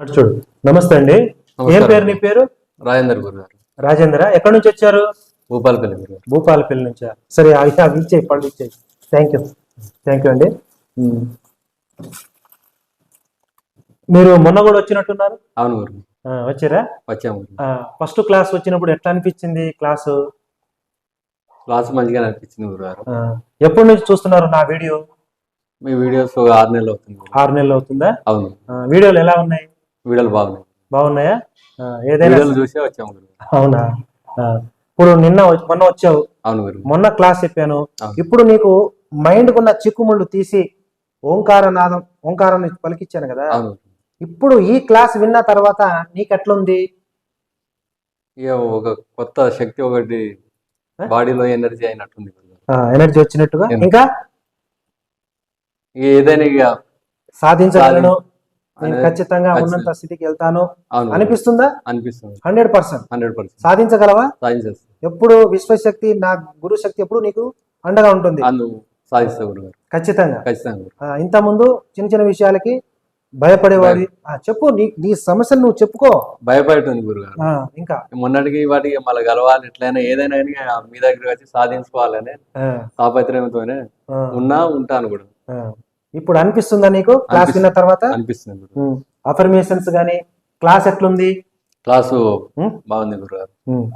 అటు చూడు. నమస్తే అండి. ఏం. పేరు నీ పేరు? రాజేందర్ గురు గారు. రాజేంద్ర? ఎక్కడి నుంచి వచ్చారు? భూపాలపల్లి గురు గారు. భూపాలపల్లి నుంచా? సరే అవి అవి ఇచ్చేయి పళ్ళు ఇచ్చేయి థ్యాంక్ యూ థ్యాంక్ యూ అండి. మీరు మొన్న కూడా వచ్చినట్టున్నారు? అవును గురు. వచ్చారా? వచ్చాము ఫస్ట్ క్లాస్ వచ్చినప్పుడు ఎట్లా అనిపించింది క్లాసు క్లాస్ మంచిగా అనిపించింది గురు గారు. ఆ, ఎప్పటి నుంచి చూస్తున్నారు నా వీడియో? మీ వీడియోస్ ఆరు నెలలు అవుతుంది. ఆరు నెలలు అవుతుందా? అవును. వీడియోలు ఎలా ఉన్నాయి? వీడియోలు బాగున్నాయి. బాగున్నాయా? ఏదైనా వీడియోలు చూసే వచ్చాము. అవునా? ఇప్పుడు నిన్న మొన్న వచ్చావు. అవును గురు. మొన్న క్లాస్ చెప్పాను. ఇప్పుడు నీకు మైండ్ కున్న చిక్కుముళ్ళు తీసి ఓంకార నాదం ఓంకారాన్ని పలికిచ్చాను కదా. అవును. ఇప్పుడు ఈ క్లాస్ విన్న తర్వాత నీకు ఎట్లుంది ఒక కొత్త శక్తి ఒకటి బాడీలో ఎనర్జీ అయినట్టుంది. ఎనర్జీ వచ్చినట్టుగా. ఇంకా? ఏదైనా ఇక సాధించగలను. సాధి- నేను ఖచ్చితంగా. ఉన్నత స్థితికి వెళ్తాను. అనిపిస్తుందా? అనిపిస్తుంది. Hundred percent. Hundred percent. సాధించగలవా? సాధించేస్తాను ఎప్పుడు విశ్వశక్తి నా గురు శక్తి ఎప్పుడు నీకు అండగా ఉంటుంది? ఖచ్చితంగా. ఖచ్చితంగా. ఇంత ముందు చిన్న చిన్న విషయాలకి భయపడేవాడి చెప్పు నీ నీ సమస్యను నువ్వు చెప్పుకో. భయపడుతుంది గురు గారు ఆ, ఇంకా. మొన్నటికి వాటికి మళ్ళీ కలవాలి ఎట్లయినా ఏదైనా మీ దగ్గర వచ్చి సాధించుకోవాలని తాపత్రయంతోనే ఉన్నా ఉంటాను కూడా. ఇప్పుడు అనిపిస్తుందా నీకు? క్లాస్ విన్న తర్వాత? అనిపిస్తుంది. అఫర్మేషన్స్ గానీ క్లాస్ ఎట్లుంది? క్లాసు బాగుంది గురుగారు.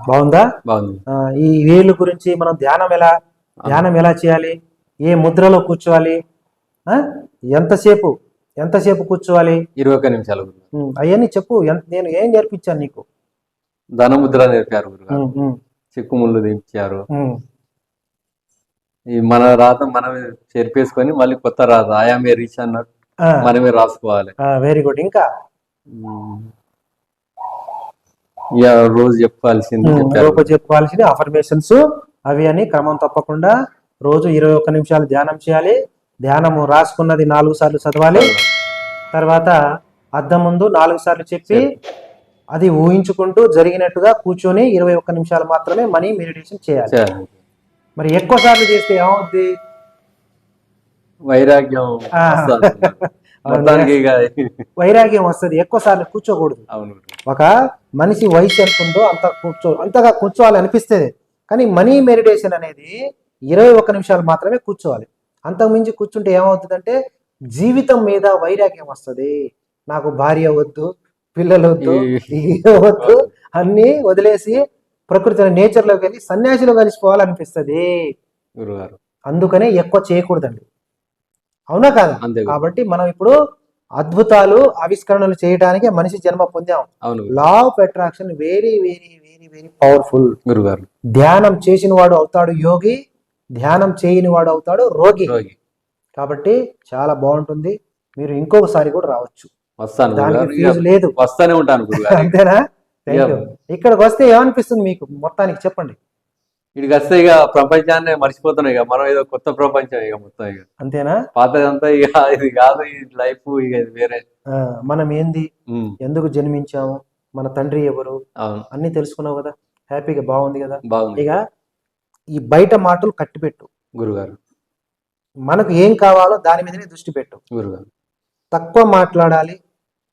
బాగుందా? బాగుంది. ఈ వేలు గురించి మనం ధ్యానం ఎలా ధ్యానం ఎలా చేయాలి? ఏ ముద్రలో కూర్చోవాలి? ఎంతసేపు ఎంతసేపు కూర్చోవాలి? ఇరవై ఒక్క నిమిషాలు అవన్నీ చెప్పు. నేను ఏం నేర్పించాను నీకు? ధనముద్ర నేర్పారు గురుగారు. చిక్కుముళ్ళు దించారు. ఈ మన రాత మనమే చేర్పేసుకొని మళ్ళీ కొత్త రాత ఆయామే రీచ్ అన్నట్టు మనమే రాసుకోవాలి. వెరీ గుడ్ ఇంకా? రోజు చెప్పాల్సింది రూప చెప్పుకోవాల్సిన అఫర్మేషన్స్ అవి అని క్రమం తప్పకుండా రోజు ఇరవై ఒక్క నిమిషాలు ధ్యానం చేయాలి. ధ్యానము రాసుకున్నది నాలుగు సార్లు చదవాలి. తర్వాత అద్దం ముందు నాలుగు సార్లు చెప్పి అది ఊహించుకుంటూ జరిగినట్టుగా కూర్చొని ఇరవై ఒక్క నిమిషాలు మాత్రమే మనీ మెడిటేషన్ చేయాలి. మరి ఎక్కువ సార్లు చేస్తే ఏమవుద్ది? వైరాగ్యం వైరాగ్యం వస్తుంది ఎక్కువ సార్లు కూర్చోకూడదు. అవును. ఒక మనిషి వయసు ఎంత ఉందో అంత కూర్చో అంతగా కూర్చోవాలి అనిపిస్తుంది కానీ మనీ మెడిటేషన్ అనేది ఇరవై ఒక్క నిమిషాలు మాత్రమే కూర్చోవాలి. అంతకుమించి కూర్చుంటే ఏమవుతుందంటే జీవితం మీద వైరాగ్యం వస్తుంది. నాకు భార్య వద్దు పిల్లలు వద్దు వద్దు అన్ని వదిలేసి ప్రకృతి నేచర్లోకి వెళ్ళి సన్యాసిలో కలిసిపోవాలనిపిస్తుంది. గురుగారు. అందుకనే ఎక్కువ చేయకూడదండి. అవునా కాదా. కాబట్టి మనం ఇప్పుడు అద్భుతాలు ఆవిష్కరణలు చేయడానికి మనిషి జన్మ పొందాం. Law of attraction very very very very powerful గురుగారు. ధ్యానం చేసిన వాడు అవుతాడు యోగి ధ్యానం చేయని వాడు అవుతాడు రోగి. కాబట్టి చాలా బాగుంటుంది. మీరు ఇంకొకసారి కూడా రావచ్చు. వస్తాను లేదు. వస్తానే ఉంటాను అంతేనా? Thank you Yeah. ఇక్కడికి వస్తే ఏమనిపిస్తుంది మీకు? మొత్తానికి చెప్పండి. ఇక్కడికి వస్తే ఇక ప్రపంచాన్ని మర్చిపోతున్నాయి ఇక. మనం ఏదో కొత్త ప్రపంచం ఇక మొత్తం ఇక. అంతేనా? పాతదంతా ఇక ఇది కాదు ఈ లైఫ్ ఇక ఇది వేరే. మనం ఏంది? ఎందుకు జన్మించాము? మన తండ్రి ఎవరు? అన్ని తెలుసుకున్నావు కదా? హ్యాపీగా బాగుంది కదా? బాగుంది. ఇక ఈ బయట మాటలు కట్టిపెట్టు. గురుగారు. మనకు ఏం కావాలో దాని మీదనే దృష్టి పెట్టు. గురుగారు. తక్కువ మాట్లాడాలి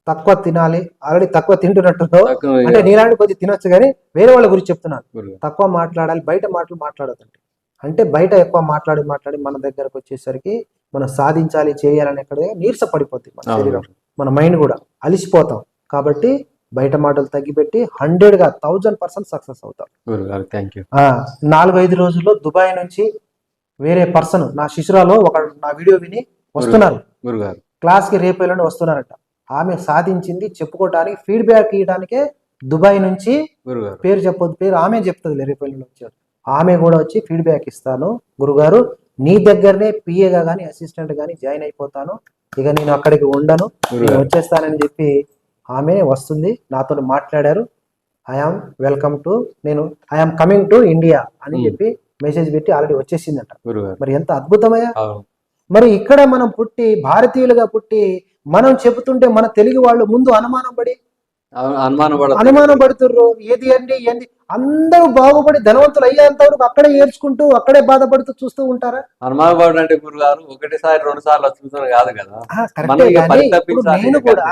తక్కువ తినాలి. ఆల్రెడీ తక్కువ తింటున్నట్టు తక్కువ ఇక అంటే నీలాంటి కొద్ది తినొచ్చు కానీ వేరే వాళ్ళ గురించి చెప్తున్నాను. తక్కువ మాట్లాడాలి బయట మాటలు మాట్లాడదండి అంటే బయట ఎక్కువ మాట్లాడి మాట్లాడి మన దగ్గరకు వచ్చేసరికి మనం సాధించాలి చేయాలని ఎక్కడ నీరస పడిపోతుంది మన శరీరం మన మైండ్ కూడా. అలిసిపోతాం. కాబట్టి బయట మాటలు తగ్గిపెట్టి హండ్రెడ్గా థౌజండ్ పర్సెంట్ సక్సెస్ అవుతాం. నాలుగు ఐదు రోజుల్లో దుబాయ్ నుంచి వేరే పర్సన్ నా శిశురాలో ఒక నా వీడియో విని వస్తున్నారు. క్లాస్కి రేపు ఎల్లుండి వస్తున్నారట. ఆమె సాధించింది చెప్పుకోవడానికి ఫీడ్బ్యాక్ ఇవ్వడానికే దుబాయ్ నుంచి పేరు చెప్పొద్దు పేరు ఆమె చెప్తుంది రేపు ఎల్లుండి వచ్చారు ఆమె కూడా వచ్చి ఫీడ్బ్యాక్ ఇస్తాను. గురుగారు నీ దగ్గరనే పిఏగా కానీ అసిస్టెంట్ కానీ జాయిన్ అయిపోతాను. ఇక నేను అక్కడికి ఉండను. నేను వచ్చేస్తానని చెప్పి ఆమె వస్తుంది. నాతో మాట్లాడారు. ఐఆమ్ వెల్కమ్ టు నేను I am coming to India అని. చెప్పి మెసేజ్ పెట్టి ఆల్రెడీ వచ్చేసిందంట. మరి ఎంత అద్భుతమయ్యా. మరి ఇక్కడ మనం పుట్టి భారతీయులుగా పుట్టి మనం చెబుతుంటే మన తెలుగు వాళ్ళు ముందు అనుమానం పడి అనుమానం పడ అనుమానం పడుతుర్రు. ఏది అండి ఏంది? అందరూ బాగుపడి ధనవంతులు అయ్యేంత వరకు అక్కడే ఏడ్చుకుంటూ అక్కడే బాధపడుతూ చూస్తూ ఉంటారా? హనుమాబాబు అంటే గురుగారు ఒకటిసారి రెండు సార్లు చూసాను కాదు. కదా నేను కూడా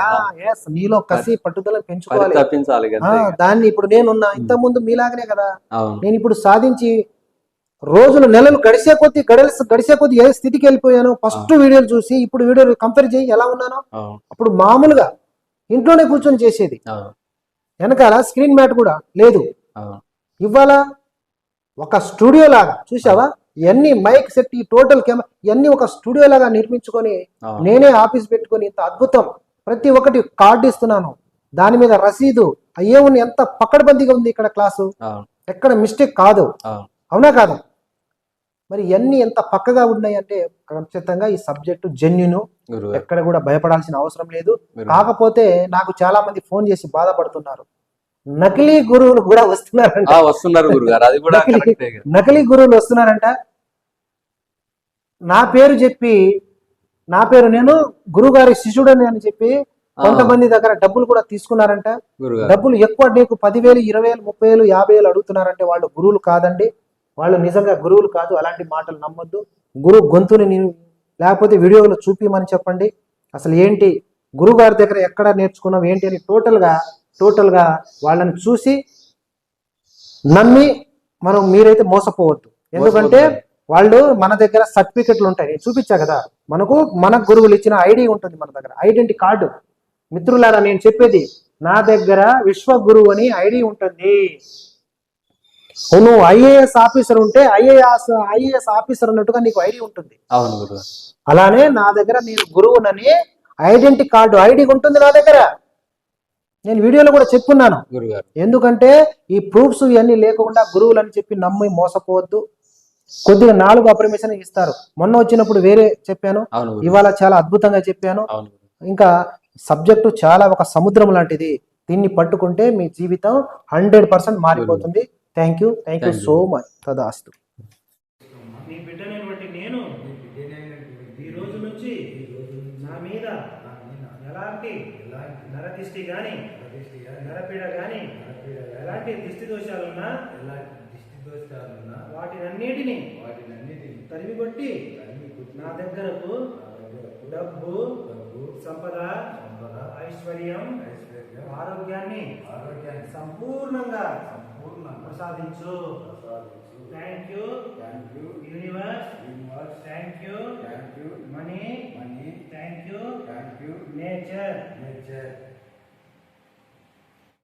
నీలో కసి పట్టుదల పెంచుకోవాలి. తప్పించాలి ఆ, కదా దాన్ని ఇప్పుడు నేనున్నా ఇంత ముందు మీలాగనే కదా. నేను ఇప్పుడు సాధించి రోజులు నెలలు గడిసే కొద్దీ గడిసే గడిసే కొద్దీ ఏ స్థితికి వెళ్ళిపోయాను ఫస్ట్ వీడియోలు చూసి ఇప్పుడు వీడియోలు కంపేర్ చేయి ఎలా ఉన్నానో అప్పుడు మామూలుగా ఇంట్లోనే కూర్చొని చేసేది. వెనకాల స్క్రీన్ మ్యాట్ కూడా లేదు. ఇవాళ ఒక స్టూడియో లాగా చూసావా ఇవన్నీ మైక్ సెట్ ఈ టోటల్ కెమెరా ఇవన్నీ ఒక స్టూడియో లాగా నిర్మించుకొని నేనే ఆఫీస్ పెట్టుకొని ఇంత అద్భుతం. ప్రతి ఒక్కటి కార్డు ఇస్తున్నాను. దాని మీద రసీదు అయ్యేముంది ఎంత పక్కడబందీగా ఉంది ఇక్కడ క్లాసు ఎక్కడ మిస్టేక్ కాదు. అవునా కాదు? మరి ఇవన్నీ ఎంత పక్కగా ఉన్నాయి అంటే ఖచ్చితంగా ఈ సబ్జెక్టు జెన్యును ఎక్కడ కూడా భయపడాల్సిన అవసరం లేదు. కాకపోతే నాకు చాలా మంది ఫోన్ చేసి బాధపడుతున్నారు. నకిలీ గురువులు కూడా వస్తున్నారంట. వస్తున్నారు గురుగారు. అది కూడా నకిలీ- గురువులు వస్తున్నారంట. నా పేరు చెప్పి నా పేరు నేను గురుగారి శిష్యుడని అని చెప్పి కొంతమంది దగ్గర డబ్బులు కూడా తీసుకున్నారంట. డబ్బులు ఎక్కువ నీకు పదివేలు ఇరవై వేలు ముప్పై వేలు యాభై వేలు అడుగుతున్నారంటే వాళ్ళు గురువులు కాదండి. వాళ్ళు నిజంగా గురువులు కాదు అలాంటి మాటలు నమ్మొద్దు. గురువు గొంతుని నేను లేకపోతే వీడియోలో చూపిమని చెప్పండి. అసలు ఏంటి? గురువు గారి దగ్గర ఎక్కడ నేర్చుకున్నాం? ఏంటి అని టోటల్గా టోటల్గా వాళ్ళని చూసి నమ్మి మనం మీరైతే మోసపోవద్దు. ఎందుకంటే వాళ్ళు మన దగ్గర సర్టిఫికెట్లు ఉంటాయి. నేను చూపించా కదా. మనకు మన గురువులు ఇచ్చిన ఐడి ఉంటుంది మన దగ్గర. Identity card? మిత్రులారా నేను చెప్పేది నా దగ్గర విశ్వ గురువు అని ఐడి ఉంటుంది. నువ్వు ఐఏఎస్ ఆఫీసర్ ఉంటే ఐఏఎస్ ఐఏఎస్ ఆఫీసర్ అన్నట్టుగా నీకు ఐడి ఉంటుంది. అవును అలానే నా దగ్గర నేను గురువునని ఐడెంటి కార్డు ఐడి ఉంటుంది నా దగ్గర. నేను వీడియోలో కూడా చెప్పుకున్నాను గురుగారు ఎందుకంటే ఈ ప్రూఫ్స్ ఇవన్నీ లేకుండా గురువులు అని చెప్పి నమ్మి మోసపోవద్దు. కొద్దిగా నాలుగు అప్రమేషన్ ఇస్తారు. మొన్న వచ్చినప్పుడు వేరే చెప్పాను. అవును. ఇవాళ చాలా అద్భుతంగా చెప్పాను. అవును. ఇంకా సబ్జెక్టు చాలా ఒక సముద్రం లాంటిది. దీన్ని పట్టుకుంటే మీ జీవితం హండ్రెడ్ పర్సెంట్ మారిపోతుంది. Thank you thank you. So much తదాస్తు నీ బిడ్డనైనటువంటి నేను ఈ రోజు నుంచి నా మీద ఎలాంటి నరదిష్టి గాని నరపీడ గాని ఎలాంటి దిష్టి దోషాలున్నా వాటినన్నిటిని తరిమికొట్టి నా దగ్గరకు డబ్బు సంపద ఐశ్వర్యం ఆరోగ్యాన్ని సంపూర్ణంగా ప్రసాదించు thank you universe thank you money thank you nature